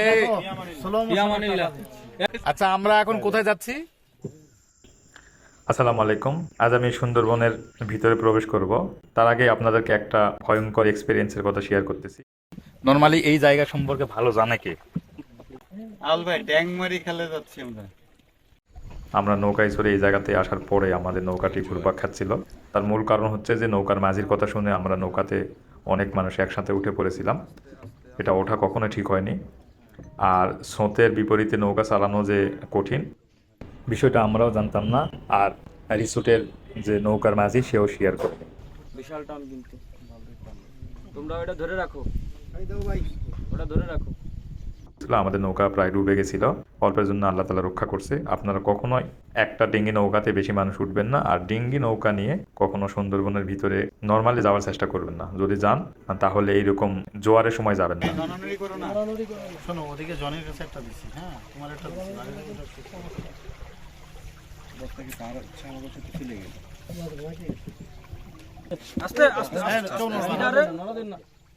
এই আচ্ছা আমরা এখন কোথায় যাচ্ছি? আসসালামু আলাইকুম। আজ আমি সুন্দরবনের ভিতরে প্রবেশ করব। তার আগে আপনাদেরকে একটা ভয়ঙ্কর এক্সপিরিয়েন্সের কথা শেয়ার করতেছি। নর্মালি এই জায়গা সম্পর্কে ভালো জানে কে? আল ভাই ট্যাং মারি খেলে যাচ্ছি আমরা। আমরা নৌকায় চড়ে এই জায়গাতে আসার পরে আমাদের নৌকাটি ঘুরপাক খাচ্ছিল। তার মূল কারণ হচ্ছে যে নৌকার মাঝির কথা শুনে আমরা নৌকাতে অনেক মানুষ একসাথে উঠে পড়েছিলাম। এটা ওঠা কখনোই ঠিক হয়নি। আর স্রোতের বিপরীতে নৌকা চালানো যে কঠিন, বিষয়টা আমরাও জানতাম না, আর রিসোর্টের যে নৌকার মাঝি সেও শেয়ার করেনি বিশাল টান কিন্তু। তোমরা ওটা ধরে রাখো। ওটা ধরে রাখো। আমাদের নৌকা প্রায় ডুবে গেছিল অল্পের জন্য আল্লাহ তালা রক্ষা করছে আপনারা কখনোই একটা ডিঙ্গি নৌকাতে বেশি মানুষ উঠবেন না আর ডিঙ্গি নৌকা নিয়ে কখনো সুন্দরবনের ভিতরে নর্মালি যাওয়ার চেষ্টা করবেন না যদি যান তাহলে এইরকম জোয়ারের সময় যাবেন না শোনো ওদিকে জনের কাছে একটা দিছি হ্যাঁ তোমার একটা দিছি আস্তে আস্তে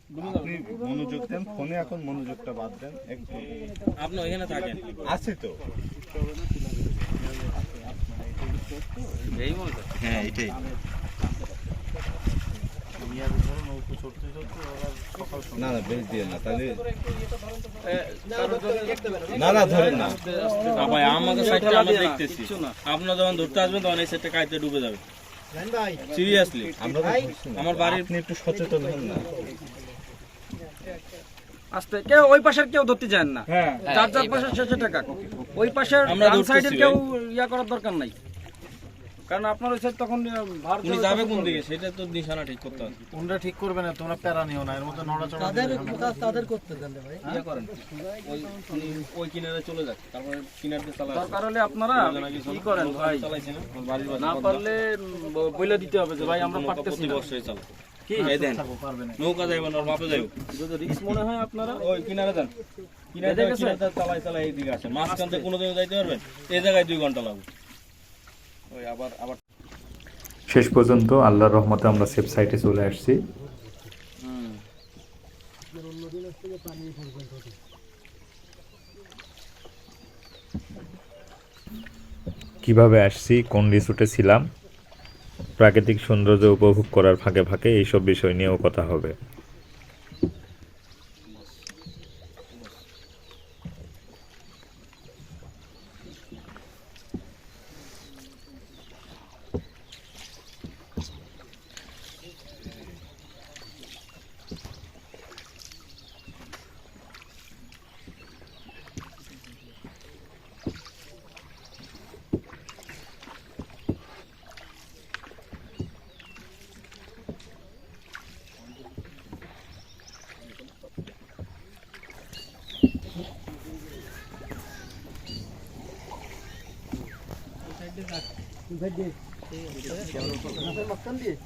আপনি মনোযোগ দেন ফোনে এখন মনোযোগটা বাদ দেন একটু আপনি ওইখানে থাকেন। আছে তো। হ্যাঁ এটাই। না না বেশ দিয়ে না তাহলে না না ধরেন না। ভাই আমাদের সাইডটা আমরা দেখতেছি। আপনারা যখন ধরতে আসবেন তখন এই সাইডটা কাইতে ডুবে যাবে। সিরিয়াসলি আমরা বাড়ির আপনি একটু সচেতন হন না। আস্তে। কেউ ওই পাশের কেউ ধরতে না। হ্যাঁ। চার চার পাশের শেষে টাকা। ওই পাশের ডান সাইডের কেউ ইয়া করার দরকার নাই। কারণ আপনার ওই সাইড তখন ভার উনি যাবে কোন দিকে? সেটা তো নিশানা ঠিক করতে হবে। ঠিক করবে না তোমরা প্যারা নিও না এর মধ্যে নড়াচড়া দিলে ঝামেলা। ইয়া করেন। ওই উনি ওই কিনারে চলে যাক তারপরে কিনার দিয়ে চালা দরকার হলে আপনারা কি করেন ভাই। না পারলে বইলে দিতে হবে যে ভাই আমরা পারতেছি না। কি? এই দেন। পারবে নৌকা যাইব না ওর যাইব। যদি রিস্ক মনে হয় আপনারা ওই কিনারে দেন। কিনারে এদিকে চালাই চালাই এইদিকে আসেন। মাঝখান থেকে কোনো দিকে যাইতে পারবেন? এই জায়গায় দুই ঘণ্টা লাগবে। ওই আবার আবার। শেষ পর্যন্ত আল্লাহর রহমতে আমরা সেফ সাইটে চলে আসছি। কীভাবে আসছি কোন রিসোর্টে ছিলাম প্রাকৃতিক সৌন্দর্য উপভোগ করার ফাঁকে ফাঁকে এইসব বিষয় নিয়েও কথা হবে।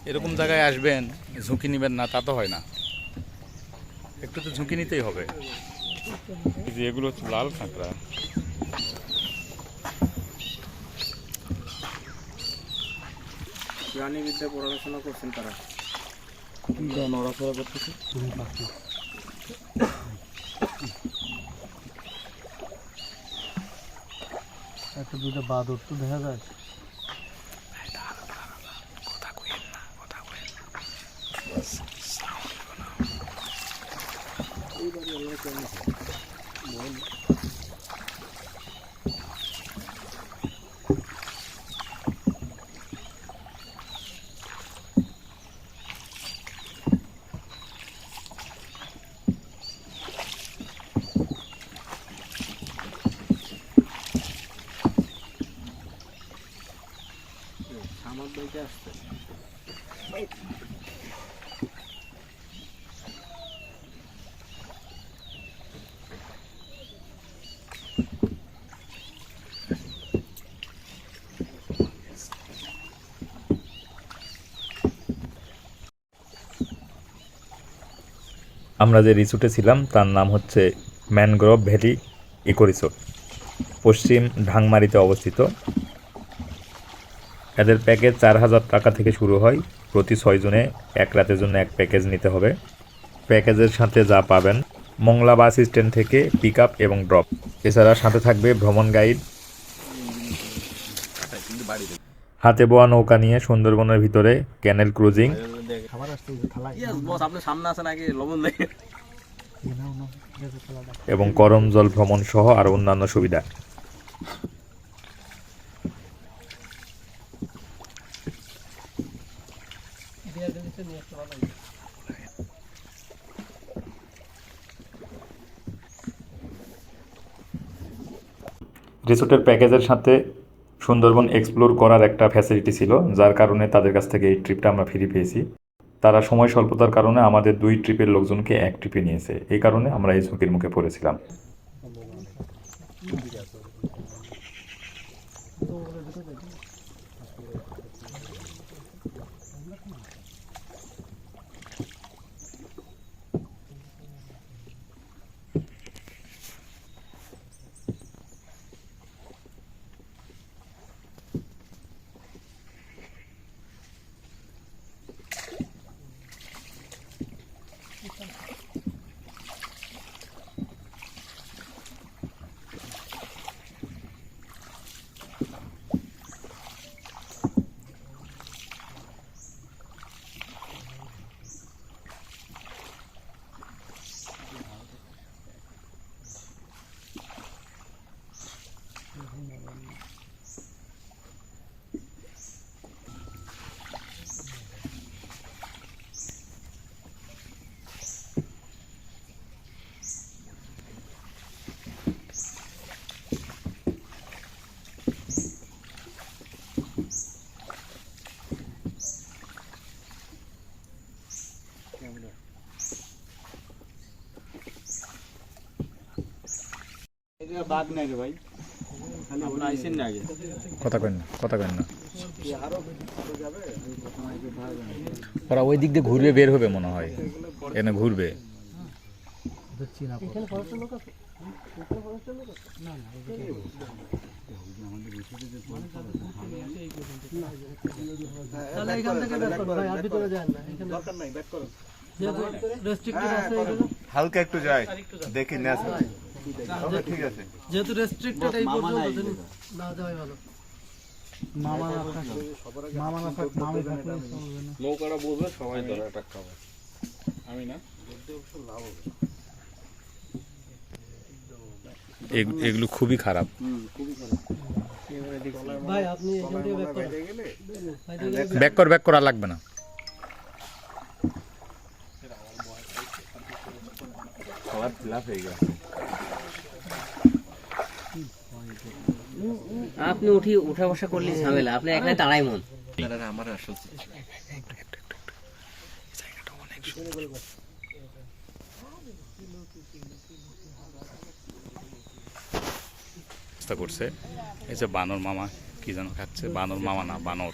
এরকম জায়গায় আসবেন ঝুঁকি নেবেন না তা তো হয় না। একটু তো ঝুঁকি নিতেই হবে। এগুলো হচ্ছে লাল কাঁকড়া প্রাণীবিদ্যা পড়াশোনা করছেন তারা। একটা দুটো বাদর তো দেখা যায়। আমার যে রিসোর্টে ছিলাম তার নাম হচ্ছে ম্যানগ্রোভ ভ্যালি ইকো রিসোর্ট পশ্চিম ঢাংমারিতে অবস্থিত। এদের প্যাকেজ চার হাজার টাকা থেকে শুরু হয়। প্রতি ছয় জনে এক রাতের জন্য এক প্যাকেজ নিতে হবে। প্যাকেজের সাথে যা পাবেন, মংলা বাস স্ট্যান্ড থেকে পিক আপ এবং ড্রপ। এছাড়া সাথে থাকবে ভ্রমণ গাইড। হাতে বোয়া নৌকা নিয়ে সুন্দরবনের ভিতরে ক্যানেল ক্রুজিং। এবং করম জল ভ্রমণ সহ আরও অন্যান্য সুবিধা। রিসোর্টের প্যাকেজের সাথে সুন্দরবন এক্সপ্লোর করার একটা ফ্যাসিলিটি ছিল, যার কারণে তাদের কাছ থেকে এই ট্রিপটা আমরা ফিরে পেয়েছি। তারা সময় স্বল্পতার কারণে আমাদের দুই ট্রিপের লোকজনকে এক ট্রিপে নিয়েছে। এই কারণে আমরা এই ঝুঁকির মুখে পড়েছিলাম। বাঘ নাই রে ভাই। আপনি আইসেন না আগে। কথা কেন না কথা কেন না। ওরা ওই দিক দিয়ে ঘুরবে বের হবে মনে হয়। এখানে ঘুরবে তাহলে এখান থেকে ব্যাক করো ভাই আর ভিতরে যান না এখানে। দরকার নাই ব্যাক করো। যেহেতু রেস্ট্রিক্টেড আছে এগুলো হালকা একটু যায় দেখি ওকে ঠিক আছে। যেহেতু রেস্ট্রিক্টেড এই পর্যন্ত না যাওয়াই ভালো। মামা না মামা না থাকলে মামি থাকলে চলবে না। নৌকাটা বলবে সবাই ধরে একটা খাবে। এগ- এগুলো খুবই খারাপ। ভাই আপনি এখান থেকে ব্যাক কর ব্যাক করা লাগবে না। সবার ফিলাপ হয়ে গেছে। আপনি উঠি উঠা বসা করলে ঝামেলা। আপনি এখানে দাঁড়াই মন। চেষ্টা করছে। এই যে বানর মামা কি যেন খাচ্ছে? বানর মামা না বানর।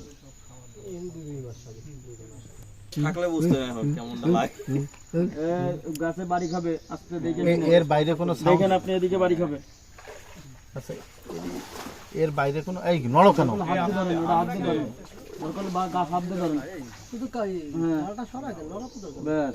গাছে বাড়ি খাবে আস্তে দেখে এর বাইরে কোনো দেখেন আপনি এদিকে বাড়ি খাবে। আচ্ছা, এর বাইরে কোনো এই নড়ো কেন? ব্যাস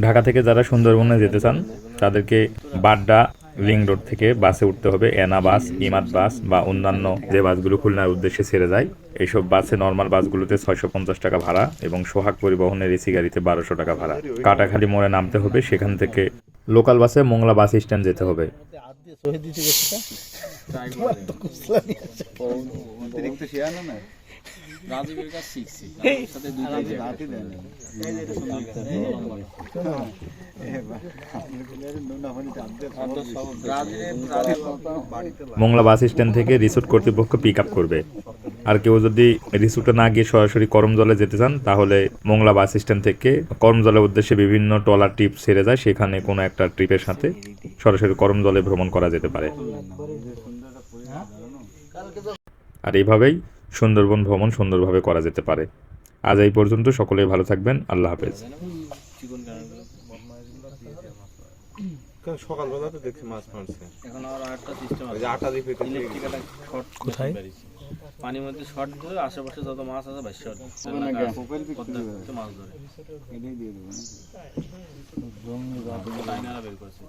ঢাকা থেকে যারা সুন্দরবনে যেতে চান তাদেরকে বাড্ডা লিং রোড থেকে বাসে উঠতে হবে। এনা বাস ইমাদ বাস বা অন্যান্য যে বাসগুলো খুলনার উদ্দেশ্যে ছেড়ে যায় এইসব বাসে নর্মাল বাসগুলোতে ছয়শো পঞ্চাশ টাকা ভাড়া এবং সোহাগ পরিবহনের এসি গাড়িতে বারোশো টাকা ভাড়া। কাটাখালি মোড়ে নামতে হবে সেখান থেকে লোকাল বাসে মোংলা বাস স্ট্যান্ড যেতে হবে। অতিরিক্ত না? রাজীবের শিখছি সাথে রাতি দেন মোংলা বাস স্ট্যান্ড থেকে রিসোর্ট কর্তৃপক্ষ পিক আপ করবে। আর কেউ যদি রিসোর্টে না গিয়ে সরাসরি করমজলে যেতে চান, তাহলে মোংলা বাস স্ট্যান্ড থেকে করমজলের উদ্দেশ্যে বিভিন্ন টলার ট্রিপ ছেড়ে যায়। সেখানে কোনো একটা ট্রিপের সাথে সরাসরি করমজলে ভ্রমণ করা যেতে পারে। আর এইভাবেই সুন্দরবন ভ্রমণ সুন্দরভাবে করা যেতে পারে। আজ এই পর্যন্ত সকলেই ভালো থাকবেন। আল্লাহ হাফেজ। সকালবেলা তো দেখছি মাছ মারছে। এখন আর আরেকটা সিস্টেম আছে। আটা দিয়ে ফেটে ইলেকট্রিক একটা শর্ট কোথায়? পানির মধ্যে শর্ট দিলে আশেপাশে যত মাছ আছে ভাই শর্ট। মাছ ধরে। লাইনারা বের করছে।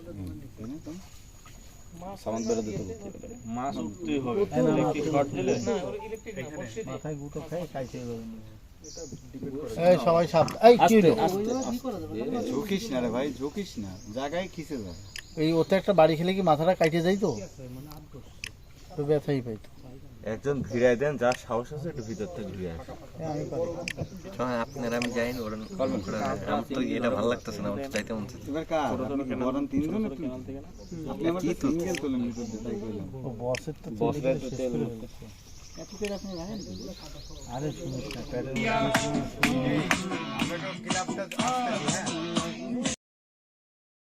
মাছ উঠতেই হবে। ইলেকট্রিক শর্ট দিলে মাথায় গুঁতো খাই খাইতে যাবে। এই সবাই সাপ এই কি হলো? ঝুঁকিস না রে ভাই ঝুঁকিস না। জায়গায় খিসে যায়। এই ওতে একটা বাড়ি খেলে কি মাথাটা কাটে যাই তো? তো ব্যথাই পাইতো একজন ভিড়াই দেন যার সাহস আছে একটু ভিতর থেকে ঘুরে আসে। পারি আপনারা আমি যাই ওরা কলম করে আমার তো এটা ভালো লাগতেছে না আমার তো যাইতে মন আরে শুনিস না প্যাডেল